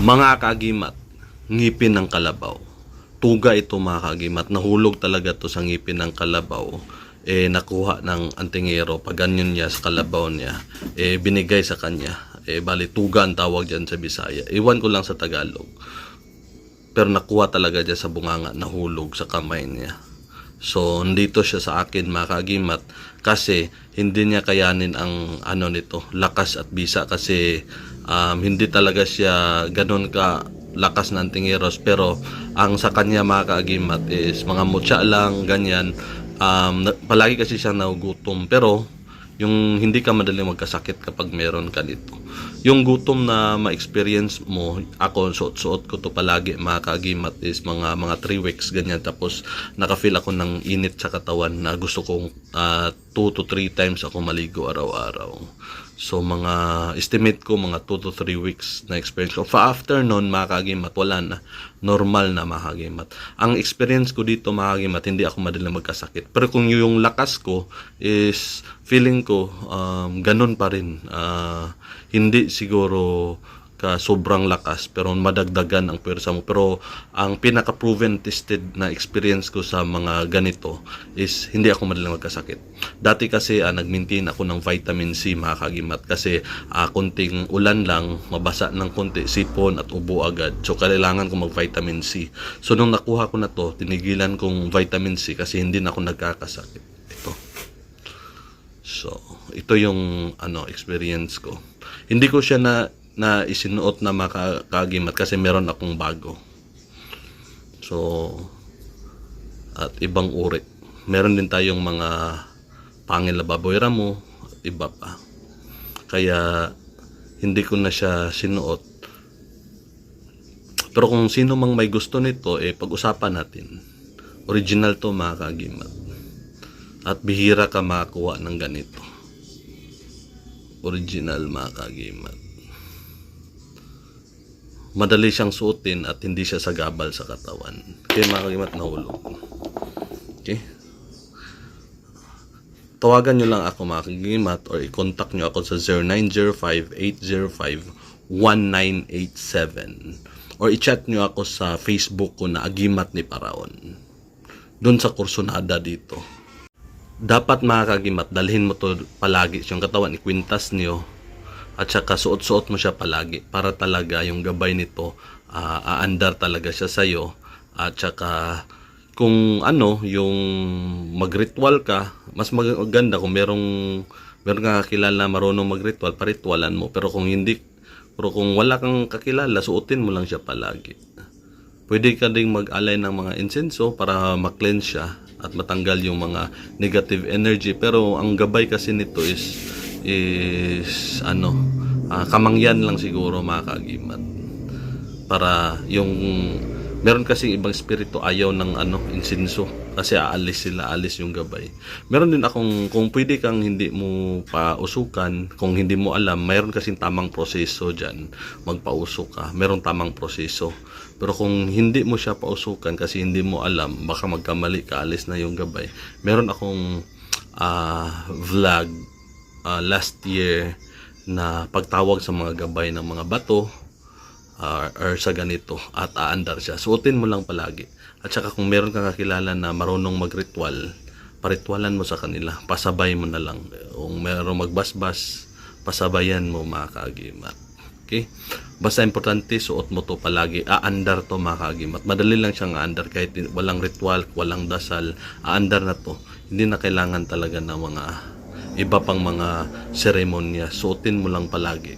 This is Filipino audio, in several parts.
Mga kagimat, ngipin ng kalabaw. Tuga ito mga kagimat. Nahulog talaga to sa ngipin ng kalabaw. Eh, nakuha ng antingero. Pag ganyan niya sa kalabaw niya, eh, binigay sa kanya. Eh, bali, tuga ang tawag dyan sa Bisaya. Iwan ko lang sa Tagalog. Pero nakuha talaga dyan sa bunganga, nahulog sa kamay niya. So, nandito siya sa akin mga kagimat kasi hindi niya kayanin ang ano nito, lakas at bisa kasi um, hindi talaga siya ganun ka lakas ng tingiros. Pero ang sa kanya mga is mga mutya lang ganyan. Um, palagi kasi siya nagugutom. Pero yung hindi ka madaling magkasakit kapag meron ka nito. Yung gutom na ma-experience mo, ako suot-suot ko to palagi mga kaagimat is mga mga 3 weeks ganyan tapos naka-feel ako ng init sa katawan na gusto kong 2 to 3 times ako maligo araw-araw. So mga estimate ko mga 2 to 3 weeks na experience ko. For after nun mga kaagimat wala na. Normal na mga kaagimat. Ang experience ko dito mga kaagimat hindi ako madaling magkasakit. Pero kung yung lakas ko is feeling ko um, ganun pa rin. Ah, hindi siguro ka sobrang lakas pero madagdagan ang pwersa mo. Pero ang pinaka proven tested na experience ko sa mga ganito is hindi ako madaling magkasakit. Dati kasi ah, nag-maintain ako ng vitamin C mga kagimat kasi ah, kunting ulan lang mabasa ng konti sipon at ubo agad. So kailangan ko mag vitamin C. So nung nakuha ko na to tinigilan kong vitamin C kasi hindi na ako nagkakasakit. Ito. So, ito yung ano experience ko. Hindi ko siya na na isinuot na makakagimat kasi meron akong bago. So, at ibang uri. Meron din tayong mga pangil na baboy ramo, at iba pa. Kaya hindi ko na siya sinuot. Pero kung sino mang may gusto nito, eh pag-usapan natin. Original to mga kagimat. At bihira ka makakuha ng ganito. Original mga kagimat. Madali siyang suotin at hindi siya sagabal sa katawan. Kaya mga kagimat nahulog. Okay? Tawagan nyo lang ako mga kagimat or i-contact nyo ako sa 0905-805-1987 or i-chat nyo ako sa Facebook ko na Agimat ni Paraon. Doon sa Kursunada dito dapat mga kagimat, dalhin mo to palagi yung katawan, ikwintas niyo at saka suot-suot mo siya palagi para talaga yung gabay nito ah, aandar talaga siya sa'yo. At saka kung ano yung magritual ka mas maganda kung merong meron kang kakilala marunong magritual paritwalan mo. Pero kung hindi pero kung wala kang kakilala suotin mo lang siya palagi. Pwede ka ding mag-alay ng mga insenso para ma-cleanse siya at matanggal yung mga negative energy. Pero ang gabay kasi nito is is ano, ah, kamangyan lang siguro mga kagimat. Para yung meron kasi ibang espiritu ayaw ng ano insenso kasi aalis sila alis yung gabay. Meron din akong kung pwede kang hindi mo pausukan kung hindi mo alam mayroon kasing tamang proseso dyan. Magpausok ka meron tamang proseso. Pero kung hindi mo siya pausukan kasi hindi mo alam baka magkamali ka alis na yung gabay. Meron akong ah, vlog ah, last year na pagtawag sa mga gabay ng mga bato or, or sa ganito at aandar siya. Suotin mo lang palagi. At saka kung meron kang kakilala na marunong magritual, paritwalan mo sa kanila. Pasabay mo na lang. Kung meron magbasbas, pasabayan mo mga kaagimat. Okay? Basta importante, suot mo to palagi. Aandar to mga kaagimat. Madali lang siyang aandar kahit walang ritual, walang dasal. Aandar na to. Hindi na kailangan talaga ng mga iba pang mga seremonya. Suotin mo lang palagi.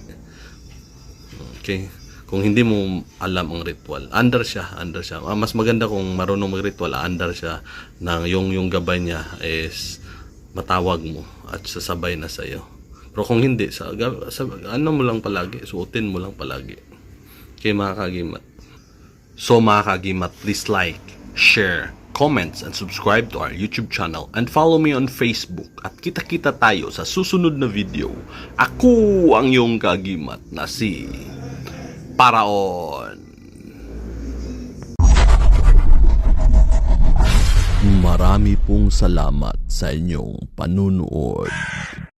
Okay? Kung hindi mo alam ang ritual, under siya, under siya. Ah, mas maganda kung marunong mag-ritual, under siya na yung yung gabay niya is matawag mo at sasabay na sa iyo. Pero kung hindi, sa, sa ano mo lang palagi, suotin mo lang palagi. Kay mga kagimat. So mga kagimat, please like, share, comments, and subscribe to our YouTube channel and follow me on Facebook at kita-kita tayo sa susunod na video. Ako ang iyong kagimat na si Paraon. Marami pong salamat sa inyong panunood.